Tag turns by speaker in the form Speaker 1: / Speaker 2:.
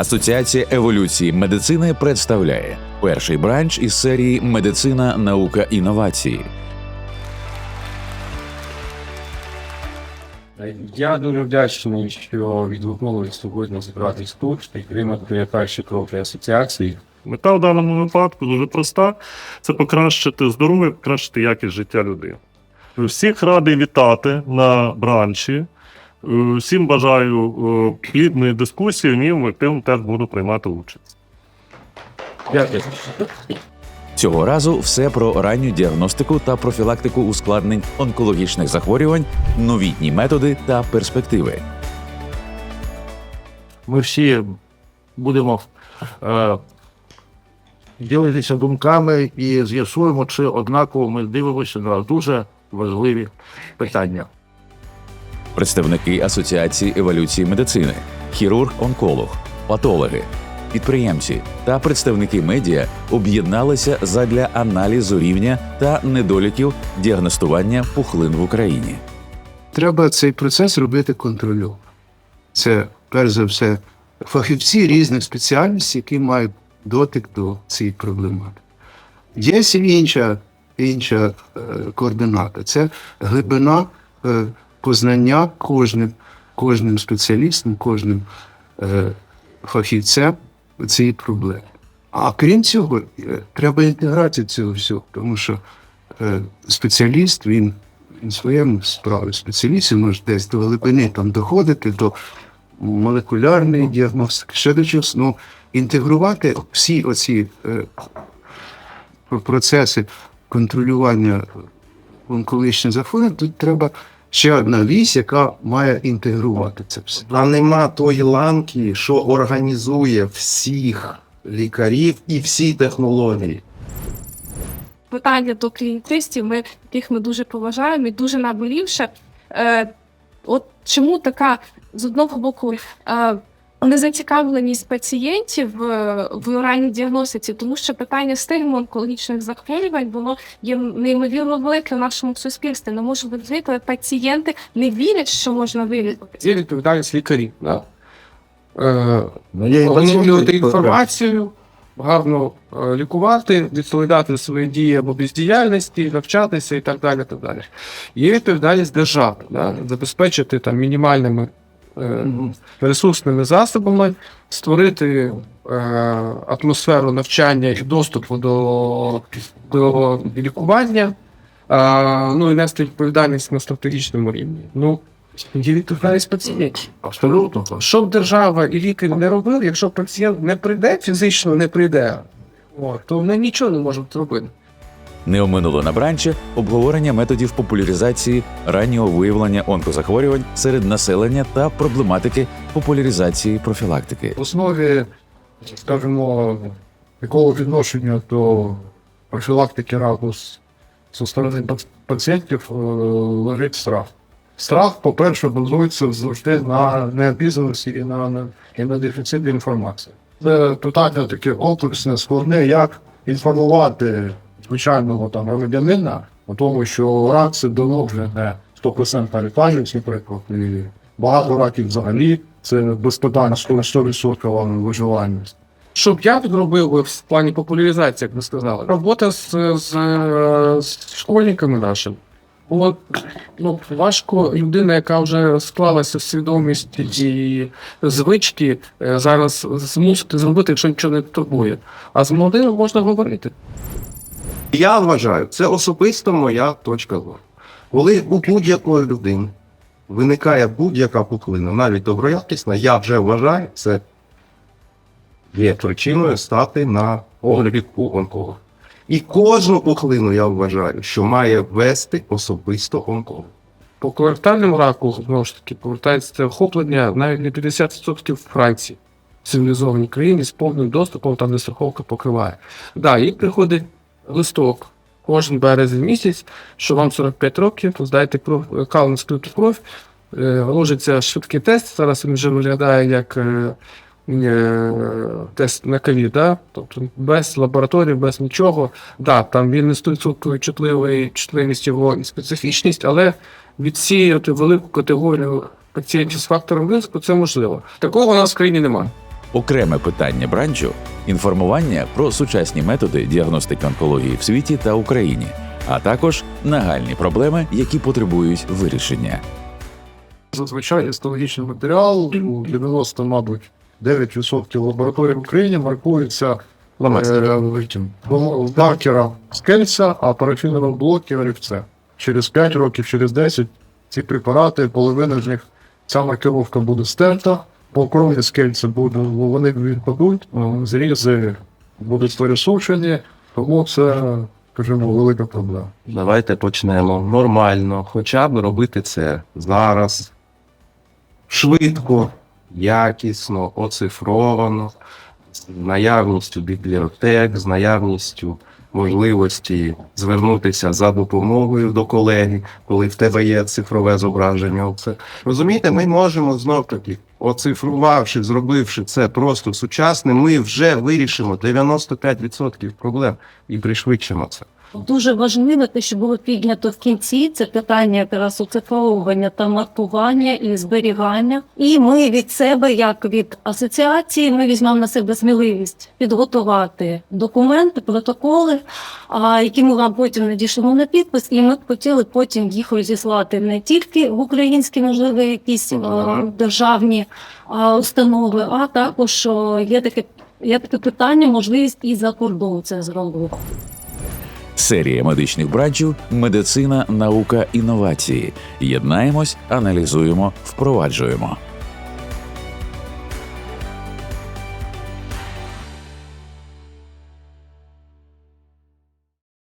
Speaker 1: Асоціація еволюції медицини представляє перший бранч із серії Медицина, наука, інновації.
Speaker 2: Я дуже вдячний, що відгукнулися сьогодні зібратись тут і підтримати перші кроки асоціації.
Speaker 3: Мета в даному випадку дуже проста: це покращити здоров'я, покращити якість життя людини. Всіх радий вітати на бранчі. Е, Всім бажаю е, плідної дискусії, в ній активно теж буду приймати участь.
Speaker 2: Дякую.
Speaker 1: Цього разу все про ранню діагностику та профілактику ускладнень онкологічних захворювань, новітні методи та перспективи.
Speaker 4: ми всі будемо е, ділитися думками і з'ясуємо, чи однаково ми дивимося на дуже важливі питання.
Speaker 1: Представники Асоціації еволюції медицини, хірург-онколог, патологи, підприємці та представники медіа об'єдналися задля аналізу рівня та недоліків діагностування пухлин в Україні.
Speaker 5: треба цей процес робити контрольовано. Це, перш за все, фахівці різних спеціальностей, які мають дотик до цієї проблематики. Є інша, інша е, координата це глибина е, познання кожним, кожним спеціалістом, кожним е, фахівцем цієї проблеми. А крім цього, е, треба інтеграція цього всього, тому що е, спеціаліст він він своєму справі спеціалістів може десь до глибини там доходити до молекулярної діагностики, ще до чогось. Ну, інтегрувати всі оці е, процеси контролювання онкологічних захворювань, тут треба ще одна вісь, яка має інтегрувати це все.
Speaker 6: А нема тої ланки, що організує всіх лікарів і всі технології.
Speaker 7: питання до клієнтистів, ми, яких ми дуже поважаємо і дуже наболівше. Е, от чому така з одного боку е, незацікавленість пацієнтів в ранній діагностиці, тому що питання стигму онкологічних захворювань воно є неймовірно велике в нашому суспільстві. Не може бути, коли пацієнти не вірять, що можна вилікувати.
Speaker 2: Є відповідальність лікарів. Да? Е,
Speaker 6: Ну,
Speaker 2: Оновлювати інформацію, гарно е, лікувати, відповідати свої дії або бездіяльності, навчатися і так далі. Так далі. Є відповідальність держави, да? забезпечити там мінімальними ресурсними засобами, створити е, атмосферу навчання і доступу до, до лікування, е, ну і нести відповідальність на стратегічному рівні. Ну, є відповідальність пацієнтів.
Speaker 4: Абсолютно.
Speaker 2: Що б держава і лікар не робили, якщо пацієнт не прийде, фізично не прийде, то вони нічого не можуть зробити.
Speaker 1: Не оминуло на бранчі обговорення методів популяризації раннього виявлення онкозахворювань серед населення та проблематики популяризації профілактики.
Speaker 4: В основі, скажімо, якого відношення до профілактики раку зі сторони пацієнтів е, лежить страх. Страх, по-перше, базується завжди на необізнаності і на, на, і на дефіциті інформації. Це питання таке комплексне, складне, як інформувати звичайного там громадянина о тому, що рак це давно вже не 100% лікарність, наприклад, і багато раків взагалі це без питань 100 100% виживальність.
Speaker 2: Щоб я тут робив би в плані популяризації, як ви сказали, робота з, з, з школьниками нашими. От, ну, важко людина, яка вже склалася в свідомість і звички, е, зараз змусити зробити, якщо нічого не турбує. А з молодими можна говорити.
Speaker 6: Я вважаю, це особисто моя точка зору. Коли у будь-якої людини виникає будь-яка пухлина, навіть доброякісна, я вже вважаю, це є причиною стати на огляді у онколога. І кожну пухлину я вважаю, що має вести особисто онколог.
Speaker 2: По колектальному раку, знову ж таки, повертається це охоплення навіть не 50% Франції, в цивілізованій країні з повним доступом, там де страховка покриває. Да, їй приходить листок кожен березень місяць, що вам 45 років, здайте кров, скриту кров, е, ложиться швидкий тест. Зараз він вже виглядає як е, е, тест на ковід, да? тобто без лабораторії, без нічого. Да, там він не 100% чутливий, чутливість його і специфічність, але відсіяти велику категорію пацієнтів з фактором ризику це можливо. Такого у нас в країні немає.
Speaker 1: Окреме питання бранчу інформування про сучасні методи діагностики онкології в світі та Україні, а також нагальні проблеми, які потребують вирішення.
Speaker 4: Зазвичай гістологічний матеріал у 90, мабуть, 9% лабораторій в Україні маркується е, маркером скельця, а парафіновим блокерів це. Через 5 років, через 10 ці препарати, половина з них, ця маркировка буде стерта, по крові скельця буде, вони відпадуть, зрізи будуть пересушені, тому це, скажімо, велика проблема.
Speaker 6: Давайте почнемо нормально, хоча б робити це зараз. Швидко, якісно, оцифровано, з наявністю бібліотек, з наявністю можливості звернутися за допомогою до колеги, коли в тебе є цифрове зображення. Це розумієте, ми можемо знов таки, оцифрувавши, зробивши це просто сучасним, ми вже вирішимо 95% проблем і пришвидшимо це.
Speaker 8: Дуже важливо те, що було піднято в кінці, це питання якраз оцифровування та маркування і зберігання. І ми від себе, як від асоціації, ми візьмемо на себе сміливість підготувати документи, протоколи, які ми вам потім надішлемо на підпис, і ми б хотіли потім їх розіслати не тільки в українські, можливо, якісь державні установи, а також є таке. Є таке питання, можливість і за кордон це зробити.
Speaker 1: Серія медичних бранчів Медицина, наука, інновації. Єднаємось, аналізуємо, впроваджуємо.